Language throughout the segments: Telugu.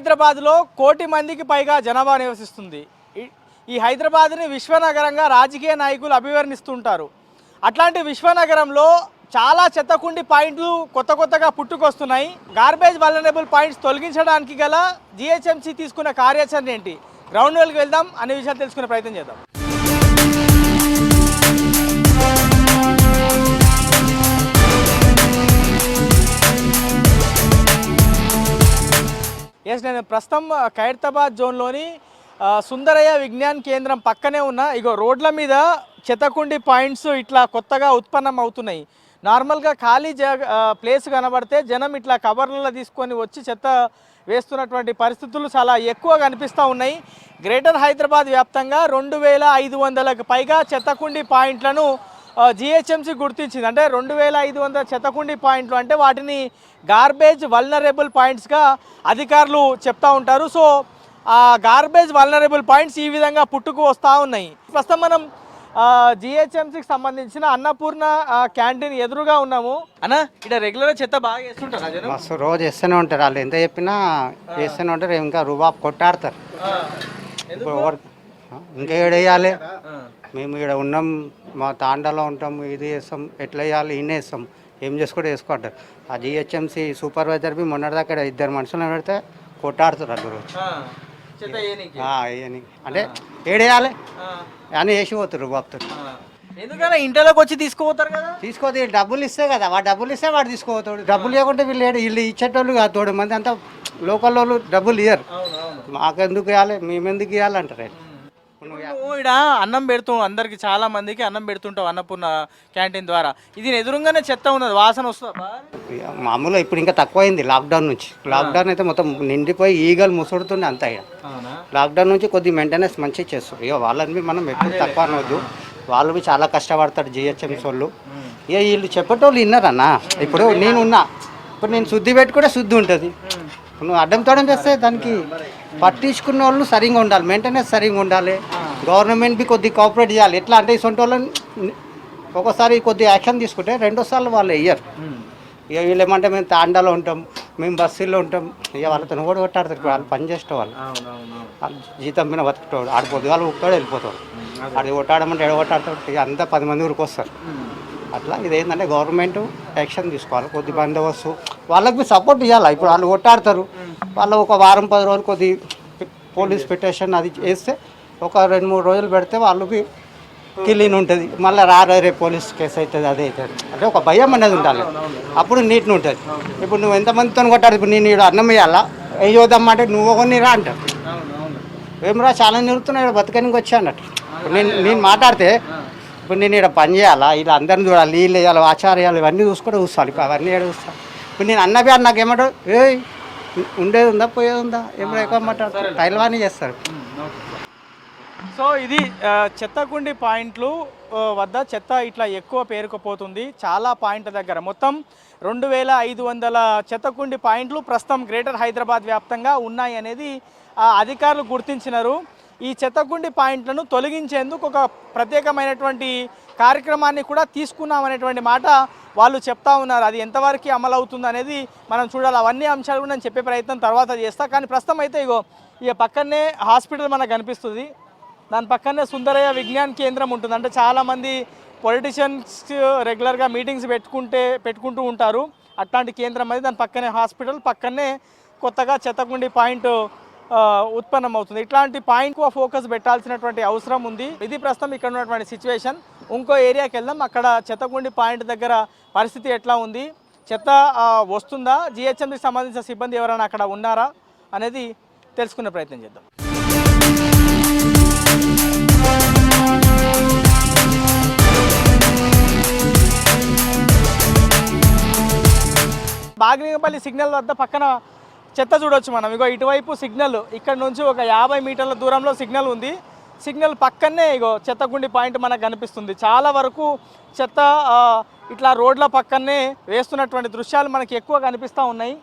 హైదరాబాద్లో కోటి మందికి పైగా జనాభా నివసిస్తుంది. ఈ- హైదరాబాద్ని విశ్వనగరంగా రాజకీయ నాయకులు అభివర్ణిస్తుంటారు. అట్లాంటి విశ్వనగరంలో చాలా చెత్తకుండి పాయింట్లు కొత్త కొత్తగా పుట్టుకొస్తున్నాయి. గార్బేజ్ వలనబుల్ పాయింట్స్ తొలగించడానికి గల జిహెచ్ఎంసీ తీసుకున్న కార్యాచరణ ఏంటి? గ్రౌండ్ లెవెల్కి వెళ్దాం అనే విషయాలు తెలుసుకునే ప్రయత్నం చేద్దాం. ఎస్ నేను ప్రస్తుతం ఖైరతాబాద్ జోన్లోని సుందరయ్య విజ్ఞాన్ కేంద్రం పక్కనే ఉన్న. ఇగో రోడ్ల మీద చెత్తకుండి పాయింట్స్ ఇట్లా కొత్తగా ఉత్పన్నం అవుతున్నాయి నార్మల్గా ఖాళీ జగ ప్లేస్ కనబడితే జనం ఇట్లా కవర్లలో తీసుకొని వచ్చి చెత్త వేస్తున్నటువంటి పరిస్థితులు చాలా ఎక్కువ కనిపిస్తూ ఉన్నాయి. గ్రేటర్ హైదరాబాద్ వ్యాప్తంగా రెండు వేల ఐదు వందలకు పైగా చెత్తకుండి పాయింట్లను జిహెచ్ఎంసీ గుర్తించింది. అంటే రెండు వేల ఐదు వందల చెత్తకుండి పాయింట్లు అంటే వాటిని గార్బేజ్ వల్నరబుల్ పాయింట్స్గా అధికారులు చెప్తా ఉంటారు. సో ఆ గార్బేజ్ వల్నరబుల్ పాయింట్స్ ఈ విధంగా పుట్టుకు వస్తూ ఉన్నాయి. ప్రస్తుతం మనం జిహెచ్ఎంసీకి సంబంధించిన అన్నపూర్ణ క్యాంటీన్ ఎదురుగా ఉన్నాము. అన్న ఇక్కడ రెగ్యులర్ చెత్త బాగా వేస్తుంటారు రోజు వేస్తూనే ఉంటారు. వాళ్ళు ఎంత చెప్పినా వేస్తూనే ఉంటారు. ఇంకా రుబాబ్ కొట్టాడతారు. ఇప్పుడు ఇంకా ఏడు వేయాలి? మేము ఇక్కడ ఉన్నాం మా తాండాలో ఉంటాం ఇది వేస్తాం ఎట్లా వేయాలి ఈయన వేస్తాం. ఏం చేసుకుంటే వేసుకుంటారు ఆ జిహెచ్ఎంసీ సూపర్వైజర్ బి మొన్నటిదాకా ఇద్దరు మనుషులను పెడితే కొట్టాడుతారు. ఆ, వేయని అంటే ఏడేయాలి అని వేసి పోతారు రుబాబ్తో ఆ. ఎందుకన్నా ఇంట్లోకి వచ్చి తీసుకుపోతారు కదా? తీసుకోతే డబ్బులు ఇస్తే కదా వాడు డబ్బులు ఇస్తే వాడు తీసుకోపోతాడు. డబ్బులు ఇవ్వకుంటే వీళ్ళు ఏడు- వీళ్ళు ఇచ్చేటోళ్ళు కాదు తోడు. మంది అంతా లోకల్ వాళ్ళు డబ్బులు ఇయ్యరు. మాకెందుకు ఇవ్వాలి మేమెందుకు ఇవ్వాలంటారు ఇక్కడ అన్నం పెడుతూ అందరికి చాలా మందికి అన్నం పెడుతుంటావు అన్నపూర్ణ క్యాంటీన్ ద్వారా. ఇది ఎదురుగానే చెత్త ఉన్నది వాసన వస్తుందా మామూలుగా ఇప్పుడు ఇంకా తక్కువైంది లాక్డౌన్ నుంచి. లాక్డౌన్ అయితే మొత్తం నిండిపోయి ఈగలు ముసుడుతుండే అంతా లాక్డౌన్ నుంచి కొద్ది మెయింటెనెన్స్ మంచిగా చేస్తారు ఇక వాళ్ళని మనం ఎప్పుడు తక్కువ అనవద్దు వాళ్ళు బి చాలా కష్టపడతారు జిహెచ్ఎంసీ వాళ్ళు ఇక వీళ్ళు చెప్పేటోళ్ళు విన్నారన్న. ఇప్పుడు నేను ఉన్నా. ఇప్పుడు నేను శుద్ధి పెట్టుకుంటే శుద్ధి ఉంటుంది. నువ్వు అడ్డం తోడం చేస్తే దానికి పట్టించుకున్న వాళ్ళు సరిగా ఉండాలి. మెయింటెనెన్స్ సరిగా ఉండాలి. గవర్నమెంట్ బి కొద్ది కోఆపరేట్ చేయాలి. ఎట్లా అంటే ఇటువంటి వాళ్ళని ఒకసారి కొద్ది యాక్షన్ తీసుకుంటే రెండోసార్లు వాళ్ళు వెయ్యరు ఇక వీళ్ళు ఏమంటే మేము తాండాలో ఉంటాం మేము బస్సుల్లో ఉంటాం. ఇక వాళ్ళతో కూడా కొట్టాడతారు. వాళ్ళు పని చేసే వాళ్ళు వాళ్ళు జీతం మీద బతుకుతాడు. ఆడిపోదు వాళ్ళు ఒక్కడే వెళ్ళిపోతాడు అది. కొట్టాడమంటే ఎడ కొట్టాడతాడు ఇక అంతా పది మంది ఊరికి వస్తారు. అట్లా ఇది ఏంటంటే గవర్నమెంట్ యాక్షన్ తీసుకోవాలి. కొద్ది బందోబస్తు. వాళ్ళకి సపోర్ట్ ఇవ్వాలి ఇప్పుడు వాళ్ళు కొట్టాడతారు. వాళ్ళు ఒక వారం పది రోజులు కొద్ది పోలీస్ పిటిషన్ అది చేస్తే ఒక రెండు మూడు రోజులు పెడితే వాళ్ళకి క్లీన్ ఉంటుంది. మళ్ళీ రారా పోలీస్ కేసు అవుతుంది అదే అవుతుంది. అంటే ఒక భయం అనేది ఉండాలి. అప్పుడు నీట్ని ఉంటుంది. ఇప్పుడు నువ్వు ఎంతమందితో కొట్టాలి? ఇప్పుడు నేను ఇక్కడ అన్నం వేయాలా? వేయొద్దమ్మా అంటే నువ్వు కొన్ని రా అంటారు. ఏమరా చాలా నిరుతున్నాయి ఇక్కడ బతకనికి వచ్చా అన్నట్టు. ఇప్పుడు నేను నేను మాట్లాడితే ఇప్పుడు నేను ఇక్కడ పని చేయాలా? ఇలా అందరిని చూడాలి నీళ్ళు వేయాలి ఆచార్యాలు ఇవన్నీ చూసుకుంటే చూస్తాను ఇప్పుడు అవన్నీ ఏడు చూస్తాను ఇప్పుడు నేను అన్నవి అని నాకు ఏమంటారు? ఏ ఉండేది ఉందా పోయేది ఉందా? ఏమో ఎక్కువ మాట్లాడతారు టైల్వాణి చేస్తారు. సో ఇది చెత్తకుండి పాయింట్లు వద్ద చెత్త ఇట్లా ఎక్కువ పేరుకుపోతుంది. చాలా పాయింట్ల దగ్గర. మొత్తం రెండు వేల ఐదు వందల చెత్తకుండి పాయింట్లు ప్రస్తుతం గ్రేటర్ హైదరాబాద్ వ్యాప్తంగా ఉన్నాయి అనేది ఆ, అధికారులు గుర్తించినారు. ఈ చెత్తకుండి పాయింట్లను తొలగించేందుకు ఒక ప్రత్యేకమైనటువంటి కార్యక్రమాన్ని కూడా తీసుకున్నామనేటువంటి మాట వాళ్ళు చెప్తా ఉన్నారు. అది ఎంతవరకు అమలు అవుతుంది అనేది మనం చూడాలి. అవన్నీ అంశాలు కూడా నేను చెప్పే ప్రయత్నం తర్వాత చేస్తా. కానీ ప్రస్తుతం అయితే ఇగో ఇక పక్కనే హాస్పిటల్ మనకు కనిపిస్తుంది. దాని పక్కనే సుందరయ్య విజ్ఞాన్ కేంద్రం ఉంటుంది. అంటే చాలామంది పొలిటీషియన్స్ రెగ్యులర్గా మీటింగ్స్ పెట్టుకుంటే పెట్టుకుంటూ ఉంటారు. అట్లాంటి కేంద్రం అది. దాని పక్కనే హాస్పిటల్ పక్కనే కొత్తగా చెత్తకుండి పాయింట్ ఉత్పన్నం అవుతుంది ఇట్లాంటి పాయింట్కు ఫోకస్ పెట్టాల్సినటువంటి అవసరం ఉంది. ఇది ప్రస్తుతం ఇక్కడ ఉన్నటువంటి సిచ్యువేషన్ ఇంకో ఏరియాకి వెళ్దాం. అక్కడ చెత్తకుండి పాయింట్ దగ్గర పరిస్థితి ఎట్లా ఉంది? చెత్త వస్తుందా? జిహెచ్ఎంకి సంబంధించిన సిబ్బంది ఎవరైనా అక్కడ ఉన్నారా? అనేది తెలుసుకునే ప్రయత్నం చేద్దాం. బాగ్లింగపల్లి సిగ్నల్ వద్ద పక్కన చెత్త చూడొచ్చు మనం. ఇగో ఇటువైపు సిగ్నల్ ఇక్కడ నుంచి ఒక యాభై మీటర్ల దూరంలో సిగ్నల్ ఉంది. సిగ్నల్ పక్కనే ఇగో చెత్తగుండి పాయింట్ మనకు కనిపిస్తుంది. చాలా వరకు చెత్త ఇట్లా రోడ్ల పక్కనే వేస్తున్నటువంటి దృశ్యాలు మనకి ఎక్కువ కనిపిస్తూ ఉన్నాయి.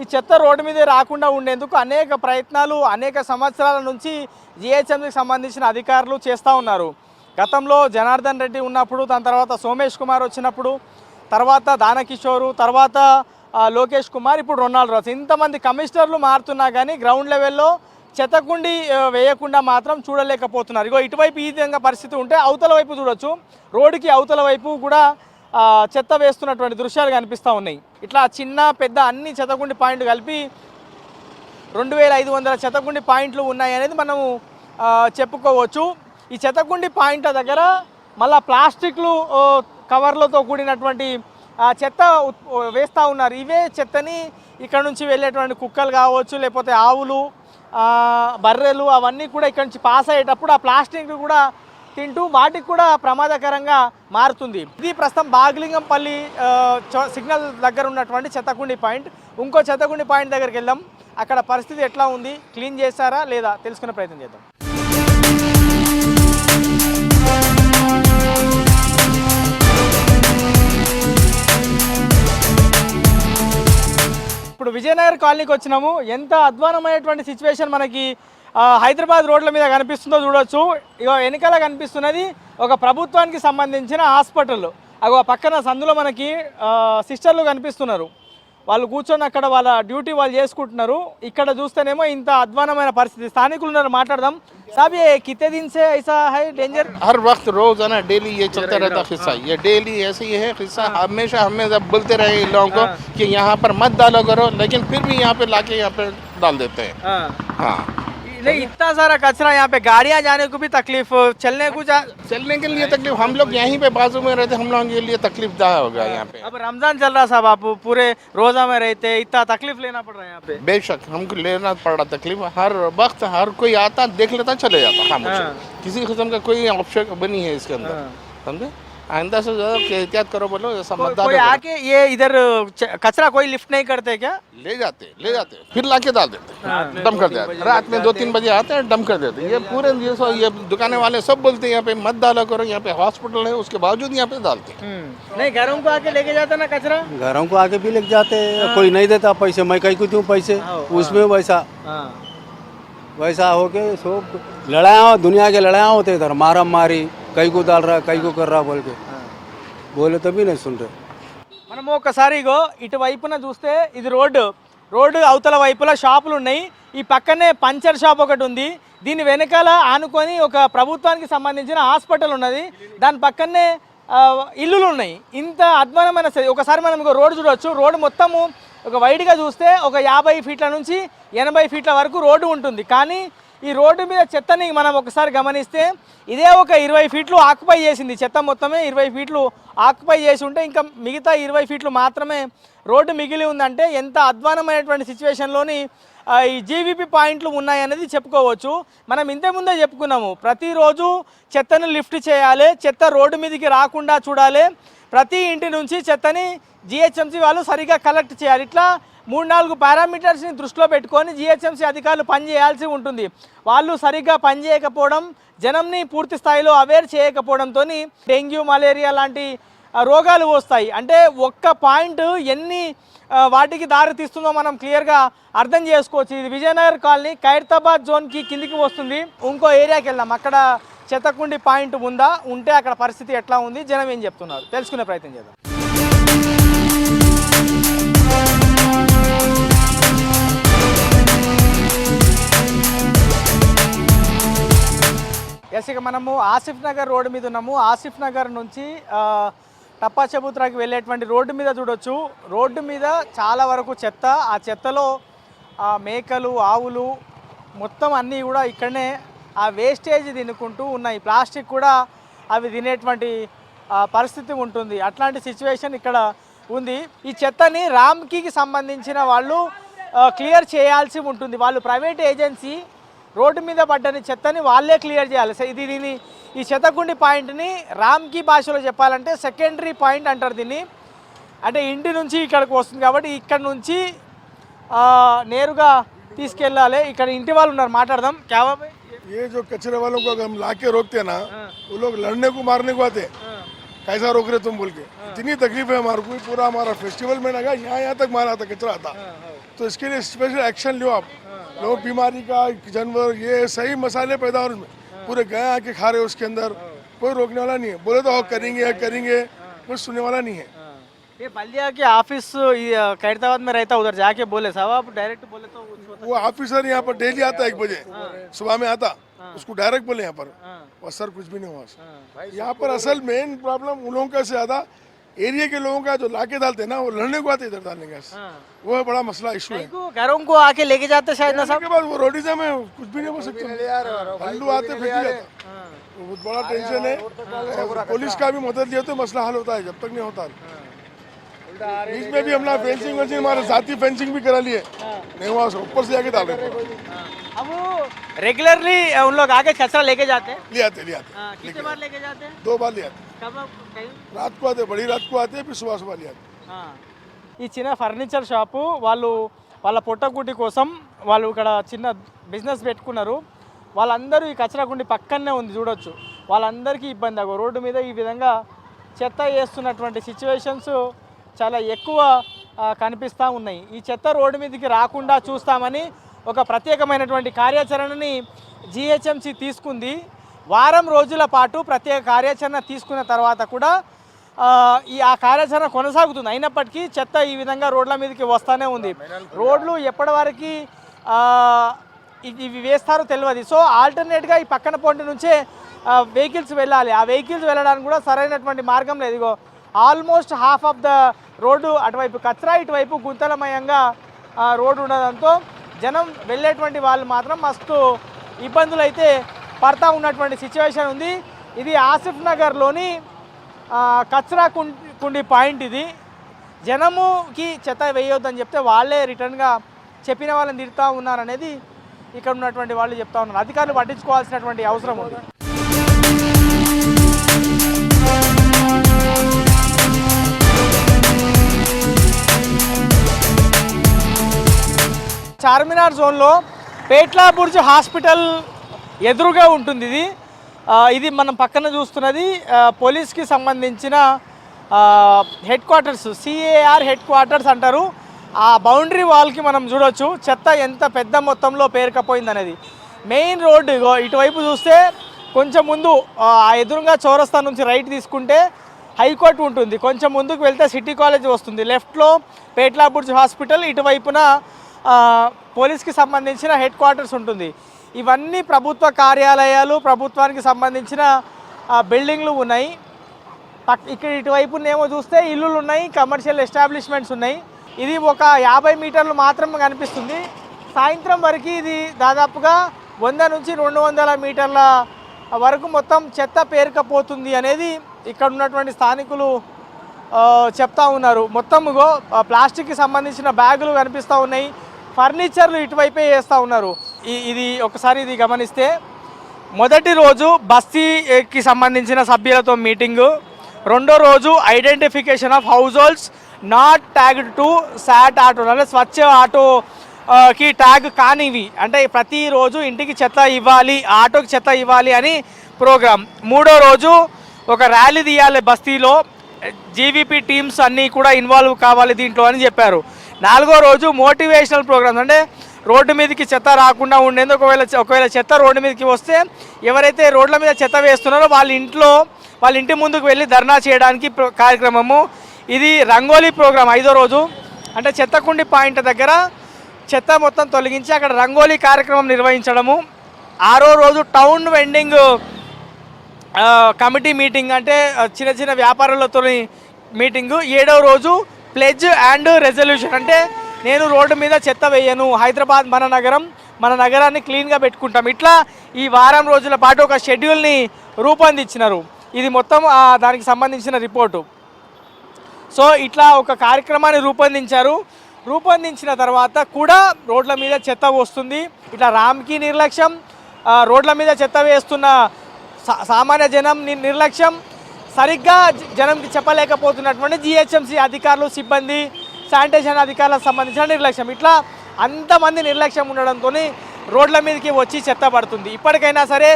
ఈ చెత్త రోడ్డు మీదే రాకుండా ఉండేందుకు అనేక ప్రయత్నాలు అనేక సంవత్సరాల నుంచి జిహెచ్ఎంసీకి సంబంధించిన అధికారులు చేస్తూ ఉన్నారు. గతంలో జనార్దన్ రెడ్డి ఉన్నప్పుడు దాని తర్వాత సోమేష్ కుమార్ వచ్చినప్పుడు తర్వాత దానకిషోరు తర్వాత లోకేష్ కుమార్ ఇప్పుడు రొనాల్డ్ రాస్. ఇంతమంది కమిషనర్లు మారుతున్నా కానీ గ్రౌండ్ లెవెల్లో చెతకుండి వేయకుండా మాత్రం చూడలేకపోతున్నారు. ఇగో ఇటువైపు ఈ విధంగా పరిస్థితి ఉంటే అవతల వైపు చూడొచ్చు. రోడ్డుకి అవతల వైపు కూడా చెత్త వేస్తున్నటువంటి దృశ్యాలు కనిపిస్తూ ఉన్నాయి. ఇట్లా చిన్న పెద్ద అన్ని చెతకుండి పాయింట్లు కలిపి రెండు వేల ఐదు వందల చెతకుండి పాయింట్లు ఉన్నాయి అనేది మనము చెప్పుకోవచ్చు. ఈ చెతకుండి పాయింట్ల దగ్గర మళ్ళా ప్లాస్టిక్లు కవర్లతో కూడినటువంటి చెత్త వేస్తూ ఉన్నారు. ఇవే చెత్తని ఇక్కడ నుంచి వెళ్ళేటువంటి కుక్కలు కావచ్చు లేకపోతే ఆవులు బర్రెలు అవన్నీ కూడా ఇక్కడ నుంచి పాస్ అయ్యేటప్పుడు ఆ ప్లాస్టిక్ కూడా తింటూ వాటికి కూడా ప్రమాదకరంగా మారుతుంది. ఇది ప్రస్తుతం బాగ్లింగంపల్లి సిగ్నల్ దగ్గర ఉన్నటువంటి చెత్తకుండి పాయింట్. ఇంకో చెత్తకుండి పాయింట్ దగ్గరికి వెళ్దాం. అక్కడ పరిస్థితి ఎట్లా ఉంది? క్లీన్ చేశారా లేదా? తెలుసుకునే ప్రయత్నం చేద్దాం. ఇప్పుడు విజయనగర్ కాలనీకి వచ్చినాము. ఎంత అధ్వానమైనటువంటి సిచ్యువేషన్ మనకి హైదరాబాద్ రోడ్ల మీద కనిపిస్తుందో చూడొచ్చు. ఇక వెనకాల కనిపిస్తున్నది ఒక ప్రభుత్వానికి సంబంధించిన హాస్పిటల్. అగో పక్కన సందులో మనకి సిస్టర్లు కనిపిస్తున్నారు. వాళ్ళు కూర్చొని అక్కడ వాళ్ళ డ్యూటీ వాళ్ళు చేసుకుంటున్నారు ఇక్కడ చూస్తేనేమో ఇంత అధ్వానమైన పరిస్థితి స్థానికులు ఉన్నారు మాట్లాడదాం సాబ్ ఏ కితే దిన్ సే ఐసా హై డేంజర్ हर वक्त रोजाना डेली ये चलता रहता किस्सा ये डेली ऐसे ही है किस्सा हमेशा हमें जब बोलते रहे इन लोगों को कि यहाँ पर मत डालो करो लेकिन फिर भी यहाँ पे लाके यहाँ पे डाल देते हैं हाँ नहीं इतना सारा कचरा यहाँ पे गाड़ियाँ जाने को भी तकलीफ़ चलने को जा चलने के लिए तकलीफ़ हम लोग यहीं पे बाजू में रहते हम लोगों के लिए तकलीफ़ दाह होगा यहाँ पे। अब रमज़ान चल रहा साहब आप पूरे रोजा में रहते इतना तकलीफ़ लेना पड़ रहा है यहाँ पे। बेशक हमको लेना पड़ रहा तकलीफ़ हर वक्त हर कोई आता देख लेता चले जाता हाँ। किसी किस्म का कोई ऑप्शन बनी है इसके अंदर हाँ। समझे? आइंदा से ज़्यादा कि एहतियात करो बोलो ऐसा डालो कोई आके ये इधर कचरा कोई लिफ्ट नहीं करते क्या? ले जाते ले जाते फिर लाके डाल देते डम कर देते रात में दो तीन बजे आते हैं डम कर देते ये पूरे ये सो ये दुकाने वाले सब बोलते हैं यहाँ पे मत डाला करो यहाँ पे हॉस्पिटल है उसके बावजूद यहाँ पे डालते नहीं घरों को आके लेके जाते ना कचरा? घरों को आके भी लेके जाते हैं कोई नहीं देता पैसे मैं कहीं को दूँ पैसे? हाँ, उसमें वैसा। हाँ। वैसा हो के सब लड़ाया दुनिया के लड़ाया होते इधर मारा मारी। कहीं को डाल रहा कहीं को कर रहा बोल के बोले तभी नहीं सुन रहे మనము ఒకసారి ఇగో ఇటువైపున చూస్తే ఇది రోడ్డు రోడ్డు అవతల వైపుల షాపులు ఉన్నాయి ఈ పక్కనే పంచర్ షాప్ ఒకటి ఉంది దీని వెనకాల ఆనుకొని ఒక ప్రభుత్వానికి సంబంధించిన హాస్పిటల్ ఉన్నది దాని పక్కనే ఆ, ఇల్లులు ఉన్నాయి ఇంత అధ్వానమైన స- ఒకసారి మనం ఇగో రోడ్డు చూడొచ్చు రోడ్డు మొత్తము ఒక వైడ్గా చూస్తే ఒక యాభై ఫీట్ల నుంచి ఎనభై ఫీట్ల వరకు రోడ్డు ఉంటుంది కానీ ఈ రోడ్డు మీద చెత్తని మనం ఒకసారి గమనిస్తే ఇదే ఒక ఇరవై ఫీట్లు ఆక్యుపై చేసింది చెత్త మొత్తమే ఇరవై ఫీట్లు ఆక్యుపై చేసి ఉంటే ఇంకా మిగతా ఇరవై ఫీట్లు మాత్రమే రోడ్డు మిగిలి ఉందంటే ఎంత అధ్వానమైనటువంటి సిచ్యువేషన్లోని ఈ జీవీపీ పాయింట్లు ఉన్నాయనేది చెప్పుకోవచ్చు. మనం ఇంతకుముందే చెప్పుకున్నాము. ప్రతిరోజు చెత్తను లిఫ్ట్ చేయాలి చెత్త రోడ్డు మీదకి రాకుండా చూడాలి. ప్రతి ఇంటి నుంచి చెత్తని జిహెచ్ఎంసీ వాళ్ళు సరిగా కలెక్ట్ చేయాలి. ఇట్లా మూడు నాలుగు పారామీటర్స్ని దృష్టిలో పెట్టుకొని జిహెచ్ఎంసీ అధికారులు పనిచేయాల్సి ఉంటుంది. వాళ్ళు సరిగ్గా పనిచేయకపోవడం జనంని పూర్తి స్థాయిలో అవేర్ చేయకపోవడంతో డెంగ్యూ మలేరియా లాంటి రోగాలు వస్తాయి. అంటే ఒక్క పాయింట్ ఎన్ని వాటికి దారి తీస్తుందో మనం క్లియర్గా అర్థం చేసుకోవచ్చు. ఇది విజయనగర్ కాలనీ ఖైరతాబాద్ జోన్కి కిందికి వస్తుంది. ఇంకో ఏరియాకి వెళ్దాం. అక్కడ చెత్తకుండి పాయింట్ ఉందా? ఉంటే అక్కడ పరిస్థితి ఎట్లా ఉంది? జనం ఏం చెప్తున్నారు? తెలుసుకునే ప్రయత్నం చేద్దాం. ఎస్ ఇక మనము ఆసిఫ్ నగర్ రోడ్డు మీద ఉన్నాము. ఆసిఫ్ నగర్ నుంచి టప్పా చబూత్రాకి వెళ్ళేటువంటి రోడ్డు మీద చూడొచ్చు. రోడ్డు మీద చాలా వరకు చెత్త. ఆ చెత్తలో ఆ, మేకలు ఆవులు మొత్తం అన్నీ కూడా ఇక్కడనే ఆ వేస్టేజ్ తినుకుంటూ ఉన్నాయి. ప్లాస్టిక్ కూడా అవి తినేటువంటి పరిస్థితి ఉంటుంది. అట్లాంటి సిచ్యువేషన్ ఇక్కడ ఉంది. ఈ చెత్తని రామ్కీకి సంబంధించిన వాళ్ళు క్లియర్ చేయాల్సి ఉంటుంది. వాళ్ళు ప్రైవేట్ ఏజెన్సీ రోడ్డు మీద పడ్డని చెత్తని వాళ్ళే క్లియర్ చేయాలి సో ఇది దీని ఈ చెత్తకుండి పాయింట్ని రామ్కి భాషలో చెప్పాలంటే సెకండరీ పాయింట్ అంటారు దీన్ని అంటే ఇంటి నుంచి ఇక్కడికి వస్తుంది కాబట్టి ఇక్కడ నుంచి ఆ, నేరుగా తీసుకెళ్ళాలి ఇక్కడ ఇంటి వాళ్ళు ఉన్నారు మాట్లాడదాం క్యాబా భాయ్? ये जो कचरे वालों को अगर हम ला के रोकते हैं ना वो लोग लड़ने को मारने को आते हैं कैसा रोक रहे तुम बोल के इतनी तकलीफ है हमारे को पूरा हमारा फेस्टिवल में लगा यहाँ यहाँ तक मारा था कचरा था तो इसके लिए स्पेशल एक्शन लो आप लोग बीमारी का जानवर ये सही मसाले पैदा हो हैं उसमें पूरे गए आके खा रहे उसके अंदर। कोई रोकने वाला नहीं है। बोले तो हाँ करेंगे करेंगे कोई सुनने वाला नहीं है। ये बलिया के ऑफ़िस खैरताबाद में रहता उधर जाके बोले साहब आप डायरेक्ट बोले तो वो ऑफिसर यहाँ पर डेली आता है एक बजे सुबह में आता उसको डायरेक्ट बोले यहाँ पर। हाँ, और सर कुछ भी नहीं हुआ। हाँ, यहाँ पर असल मेन प्रॉब्लम उन लोगों का से ज़्यादा एरिया के लोगों का जो लाके डालते हैं ना वो लड़ने को आते इधर डालने का हाँ। वो बड़ा मसला इशू है। घरों को आके लेके जाते शायद ना साहब के बाद वो रोडीजा में कुछ भी नहीं हो सकता। हल्लू आते फेंक दिया जाता। हाँ, वो बहुत बड़ा टेंशन है। पुलिस का भी मदद लिया तो मसला हल होता है जब तक नहीं होता। बीच में भी हमने फेंसिंग वेंसिंग हमारे साथी फेंसिंग भी करा लिए। नहीं हुआ उसको ऊपर से आके डाल रहे हाँ। अब वो रेगुलरली उन लोग आके कचरा लेके जाते हैं? ले आते ले आते। हाँ, कितने बार लेके जाते हैं? दो बार ले आते। कहीं रात को आते बड़ी रात को आते फिर सुबह सुबह ले आते ఆ. ఈ చిన్న ఫర్నిచర్ షాపు వాళ్ళు వాళ్ళ పొట్టగుడ్డి కోసం వాళ్ళు ఇక్కడ చిన్న బిజినెస్ పెట్టుకున్నారు వాళ్ళందరూ ఈ కచరాకుండి పక్కనే ఉంది చూడొచ్చు వాళ్ళందరికీ ఇబ్బంది అగో రోడ్డు మీద ఈ విధంగా చెత్త వేస్తున్నటువంటి సిచ్యువేషన్స్ చాలా ఎక్కువ ఆ, కనిపిస్తూ ఉన్నాయి ఈ చెత్త రోడ్డు మీదకి రాకుండా చూస్తామని ఒక ప్రత్యేకమైనటువంటి కార్యాచరణని జిహెచ్ఎంసి తీసుకుంది వారం రోజుల పాటు ప్రత్యేక కార్యాచరణ తీసుకున్న తర్వాత కూడా ఈ ఆ కార్యాచరణ కొనసాగుతుంది. అయినప్పటికీ చెత్త ఈ విధంగా రోడ్ల మీదకి వస్తూనే ఉంది. రోడ్లు ఎప్పటి వరకు ఇవి వేస్తారో తెలియదు సో ఆల్టర్నేట్గా ఈ పక్కన పొంటి నుంచే వెహికల్స్ వెళ్ళాలి. ఆ వెహికల్స్ వెళ్ళడానికి కూడా సరైనటువంటి మార్గం లేదు. ఇగో almost half of the road అటువైపు కచరా ఇటువైపు గుంతలమయంగా రోడ్డు ఉండడంతో జనం వెళ్ళేటువంటి వాళ్ళు మాత్రం మస్తు ఇబ్బందులు అయితే పడతా ఉన్నటువంటి సిచ్యువేషన్ ఉంది. ఇది ఆసిఫ్ నగర్లోని కచ్రా కచరా కుండి కుండి పాయింట్ ఇది. జనముకి చెత్త వేయొద్దని చెప్తే వాళ్ళే రిటర్న్గా చెప్పిన వాళ్ళని తిడతా ఉన్నారనేది ఇక్కడ ఉన్నటువంటి వాళ్ళు చెప్తా ఉన్నారు. అధికారులు పట్టించుకోవాల్సినటువంటి అవసరం ఉంది. చార్మినార్ జోన్లో పేట్లా బుర్జ్ హాస్పిటల్ ఎదురుగా ఉంటుంది ఇది. ఇది మనం పక్కన చూస్తున్నది పోలీస్కి సంబంధించిన headquarters CAR headquarters అంటారు. ఆ బౌండరీ వాల్కి మనం చూడొచ్చు. చెత్త ఎంత పెద్ద మొత్తంలో పేరుకపోయింది అనేది మెయిన్ రోడ్డు ఇగో ఇటువైపు చూస్తే కొంచెం ముందు ఆ ఎదురుగా చౌరస్తా నుంచి రైట్ తీసుకుంటే హైకోర్టు ఉంటుంది. కొంచెం ముందుకు వెళ్తే సిటీ కాలేజ్ వస్తుంది. లెఫ్ట్లో పేట్లా బుర్జ్ హాస్పిటల్ ఇటువైపున పోలీస్కి సంబంధించిన హెడ్ క్వార్టర్స్ ఉంటుంది. ఇవన్నీ ప్రభుత్వ కార్యాలయాలు ప్రభుత్వానికి సంబంధించిన బిల్డింగ్లు ఉన్నాయి. పక్ ఇక్కడ ఇటువైపునేమో చూస్తే ఇల్లులు ఉన్నాయి కమర్షియల్ ఎస్టాబ్లిష్మెంట్స్ ఉన్నాయి. ఇది ఒక యాభై మీటర్లు మాత్రం కనిపిస్తుంది. సాయంత్రం వరకు ఇది దాదాపుగా వంద నుంచి రెండు వందల మీటర్ల వరకు మొత్తం చెత్త పేరుకపోతుంది అనేది ఇక్కడ ఉన్నటువంటి స్థానికులు చెప్తా ఉన్నారు. మొత్తముగో ప్లాస్టిక్కి సంబంధించిన బ్యాగులు కనిపిస్తూ ఉన్నాయి. ఫర్నిచర్లు ఇటువైపే వేస్తూ ఉన్నారు. ఇది ఒకసారి ఇది గమనిస్తే మొదటి రోజు బస్తీకి సంబంధించిన సభ్యులతో మీటింగు. రెండో రోజు identification of households not tagged to SAT auto అంటే స్వచ్ఛ ఆటోకి ట్యాగ్ కానివి. అంటే ప్రతిరోజు ఇంటికి చెత్త ఇవ్వాలి ఆటోకి చెత్త ఇవ్వాలి అని ప్రోగ్రామ్ మూడో రోజు ఒక ర్యాలీ తీయాలి బస్తీలో. జీవీపీ టీమ్స్ అన్నీ కూడా ఇన్వాల్వ్ కావాలి దీంట్లో అని చెప్పారు. నాలుగో రోజు మోటివేషనల్ ప్రోగ్రామ్స్. అంటే రోడ్డు మీదకి చెత్త రాకుండా ఉండేందుకు ఒకవేళ ఒకవేళ చెత్త రోడ్డు మీదకి వస్తే ఎవరైతే రోడ్ల మీద చెత్త వేస్తున్నారో వాళ్ళ ఇంట్లో వాళ్ళ ఇంటి ముందుకు వెళ్ళి ధర్నా చేయడానికి కార్యక్రమము. ఇది రంగోలీ ప్రోగ్రామ్ ఐదో రోజు. అంటే చెత్తకుండి పాయింట్ దగ్గర చెత్త మొత్తం తొలగించి అక్కడ రంగోలీ కార్యక్రమం నిర్వహించడము. ఆరో రోజు టౌన్ వెండింగ్ కమిటీ మీటింగ్ అంటే చిన్న చిన్న వ్యాపారులతో మీటింగు. ఏడవ రోజు ప్లెజ్ అండ్ రెజల్యూషన్. అంటే నేను రోడ్డు మీద చెత్త వేయను. హైదరాబాద్ మన నగరం మన నగరాన్ని క్లీన్గా పెట్టుకుంటాం. ఇట్లా ఈ వారం రోజుల పాటు ఒక షెడ్యూల్ని రూపొందించినారు. ఇది మొత్తం దానికి సంబంధించిన రిపోర్టు. సో ఇట్లా ఒక కార్యక్రమాన్ని రూపొందించారు. రూపొందించిన తర్వాత కూడా రోడ్ల మీద చెత్త వస్తుంది. ఇట్లా రామ్కి నిర్లక్ష్యం రోడ్ల మీద చెత్త వేస్తున్న సా- సామాన్య జనం ని- నిర్లక్ష్యం. సరిగ్గా జనంకి చెప్పలేకపోతున్నటువంటి జిహెచ్ఎంసీ అధికారులు సిబ్బంది శానిటేషన్ అధికారులకు సంబంధించిన నిర్లక్ష్యం. ఇట్లా అంతమంది నిర్లక్ష్యం ఉండడంతో రోడ్ల మీదకి వచ్చి చెత్త పడుతుంది. ఇప్పటికైనా సరే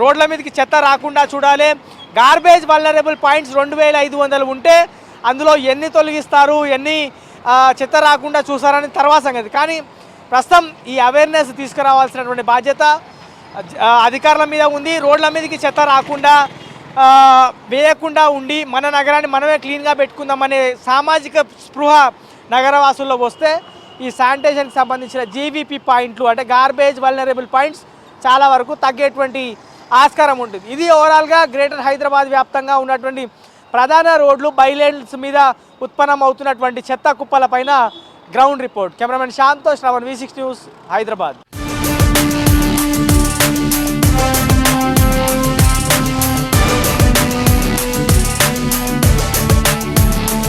రోడ్ల మీదకి చెత్త రాకుండా చూడాలి. గార్బేజ్ వల్నరబుల్ పాయింట్స్ రెండు వేల ఐదు వందలు ఉంటే అందులో ఎన్ని తొలగిస్తారు ఎన్ని చెత్త రాకుండా చూసారని తర్వాత సంగతి. కానీ ప్రస్తుతం ఈ అవేర్నెస్ తీసుకురావాల్సినటువంటి బాధ్యత అధికారుల మీద ఉంది. రోడ్ల మీదకి చెత్త రాకుండా వేయకుండా ఉండి మన నగరాన్ని మనమే క్లీన్గా పెట్టుకుందామనే సామాజిక స్పృహ నగరవాసుల్లో వస్తే ఈ శానిటేషన్కి సంబంధించిన జీవీపీ పాయింట్లు అంటే గార్బేజ్ వల్నరబుల్ పాయింట్స్ చాలా వరకు తగ్గేటువంటి ఆస్కారం ఉంటుంది. ఇది ఓవరాల్గా గ్రేటర్ హైదరాబాద్ వ్యాప్తంగా ఉన్నటువంటి ప్రధాన రోడ్లు బైలేన్స్ మీద ఉత్పన్నం అవుతున్నటువంటి చెత్త కుప్పల పైన ground report cameraman Shanto Shravan V six news Hyderabad